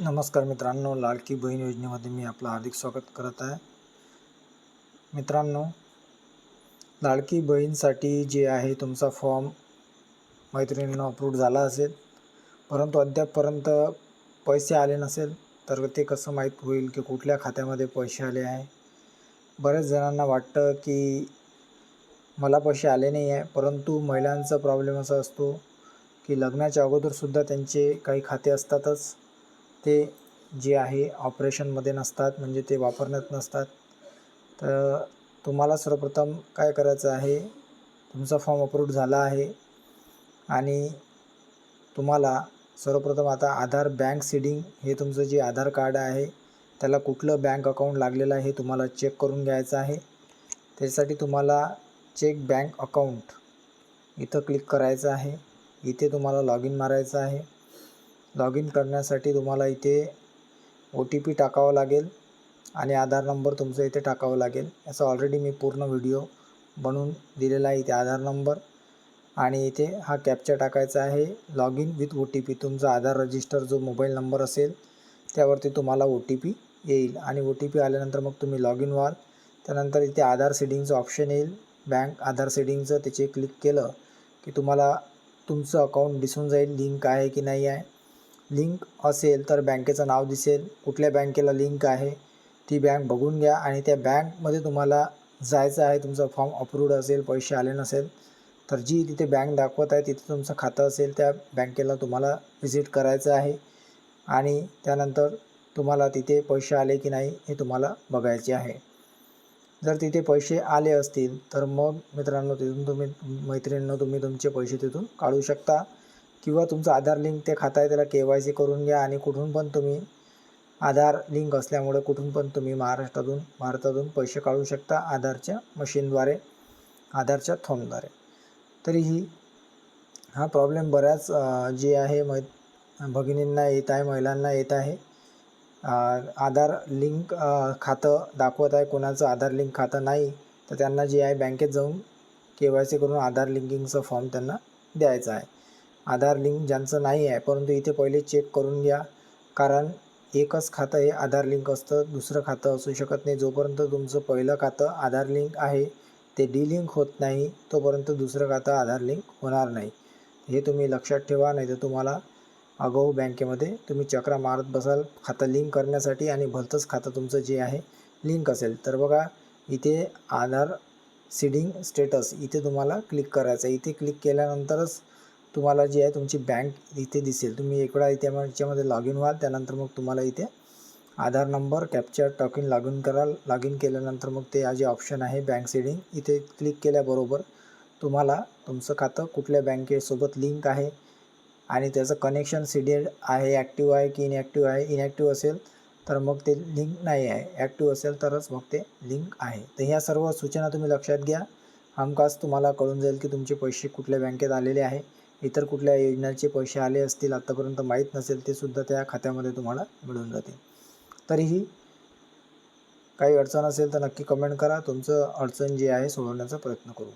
नमस्कार मित्रांनो लाडकी बहीण योजनेमध्ये मी आपलं हार्दिक स्वागत करत आहे. मित्रांनो लाडकी बहीणसाठी जे आहे तुमचा फॉर्म मैत्रिणींना अप्रूव्ह झाला असेल. परंतु अद्यापपर्यंत पैसे आले नसेल तर ते कसं माहीत होईल की कुठल्या खात्यामध्ये पैसे आले आहे? बऱ्याच जणांना वाटतं की मला पैसे आले नाही आहे परंतु महिलांचा प्रॉब्लेम असा असतो की लग्नाच्या अगोदरसुद्धा त्यांचे काही खाते असतातच. ते जे आहे ऑपरेशनमध्ये नसतात म्हणजे ते वापरण्यात नसतात. तर तुम्हाला सर्वप्रथम काय करायचं आहे तुमचा फॉर्म अप्रूव्ह झाला आहे आणि तुम्हाला सर्वप्रथम आता आधार बँक सीडिंग हे तुमचं जे आधार कार्ड आहे त्याला कुठलं बँक अकाउंट लागलेलं आहे हे तुम्हाला चेक करून घ्यायचं आहे. त्यासाठी तुम्हाला चेक बँक अकाउंट इथं क्लिक करायचं आहे. इथे तुम्हाला लॉग इन मारायचं आहे. लॉग इन करण्यासाठी तुम्हाला इथे ओ टी पी टाकावं लागेल आणि आधार नंबर तुमचा इथे टाकावं लागेल. याचा ऑलरेडी मी पूर्ण व्हिडिओ बनवून दिलेला आहे इथे आधार नंबर. आणि इथे हा कॅप्चा टाकायचा आहे. Log in with O T P तुमचा आधार रजिस्टर जो मोबाईल नंबर असेल त्यावरती तुम्हाला ओ टी पी येईल. आणि ओ टी पी आल्यानंतर मग तुम्ही लॉग इन व्हाल. त्यानंतर इथे आधार सेडिंगचं ऑप्शन येईल. बँक आधार सेडिंगचं त्याचे क्लिक केलं की तुम्हाला तुमचं अकाउंट दिसून जाईल लिंक आहे की नाही आहे. लिंक असेल तर बँकेचं नाव दिसेल. कुठल्या बँकेला लिंक आहे ती बँक बघून घ्या आणि त्या बँकमध्ये तुम्हाला जायचं आहे तुमचा फॉर्म अप्रूव्ड असेल पैसे आले नसेल तर जी तिथे बँक दाखवत आहे तिथे तुमचं खातं असेल त्या बँकेला तुम्हाला व्हिजिट करायचं आहे आणि त्यानंतर तुम्हाला तिथे पैसे आले की नाही हे तुम्हाला बघायचे आहे. जर तिथे पैसे आले असतील तर मग मित्रांनो तिथून तुम्ही मैत्रिणींनो तुम्ही तुमचे पैसे तिथून काढू शकता. किंवा तुमचं आधार लिंक ते खातं आहे त्याला के वाय सी करून घ्या आणि कुठून पण तुम्ही आधार लिंक असल्यामुळे कुठून पण तुम्ही महाराष्ट्रातून भारतातून पैसे काढू शकता आधारच्या मशीनद्वारे आधारच्या थोनद्वारे तरीही हा प्रॉब्लेम बऱ्याच जे आहे मै भगिनींना येत आहे महिलांना येत आहे. आधार लिंक खातं दाखवत आहे कोणाचं आधार लिंक खातं नाही तर त्यांना जे आहे बँकेत जाऊन के वाय सी करून आधार लिंकिंगचं फॉर्म त्यांना द्यायचा आहे. आधार लिंक ज्यांचं नाही आहे परंतु इथे पहिले चेक करून घ्या. कारण एकच खातं हे आधार लिंक असतं दुसरं खातं असू शकत नाही. जोपर्यंत तुमचं पहिलं खातं आधार लिंक आहे ते डिलिंक होत नाही तोपर्यंत दुसरं खातं आधार लिंक होणार नाही. हे तुम्ही लक्षात ठेवा नाही तर तुम्हाला अगाऊ बँकेमध्ये तुम्ही चक्रा मारत बसाल. खातं लिंक करण्यासाठी आणि भलतंच खातं तुमचं जे आहे लिंक असेल. तर बघा इथे आधार सीडिंग स्टेटस इथे तुम्हाला क्लिक करायचं आहे. इथे क्लिक केल्यानंतरच तुम्हाला जी आहे तुमची बँक इथे दिसेल. तुम्ही एक वेळा इथे याच्यामध्ये लॉग इन व्हाल त्यानंतर मग तुम्हाला इथे आधार नंबर कॅप्चर टॉकिन लॉग इन कराल लॉग इन केल्यानंतर मग ते जे ऑप्शन आहे बँक सेडिंग इथे क्लिक केल्याबरोबर तुम्हाला तुमचं खातं कुठल्या बँकेसोबत लिंक आहे आणि त्याचं कनेक्शन सीडेड आहे ॲक्टिव्ह आहे की इनॲक्टिव्ह आहे इनॲक्टिव्ह असेल तर मग ते लिंक नाही आहे. ॲक्टिव्ह असेल तरच मग ते लिंक आहे. तर ह्या सर्व सूचना तुम्ही लक्षात घ्या. हमखास तुम्हाला कळून जाईल की तुमचे पैसे कुठल्या बँकेत आलेले आहे. इतर कुठल्या योजनांचे पैसे आले असतील आत्तापर्यंत माहीत नसेल ते सुद्धा त्या खात्यामध्ये तुम्हाला मिळून जातील. तरीही काही अडचण असेल तर नक्की कमेंट करा. तुमचं अडचण जी आहे सोडवण्याचा प्रयत्न करू.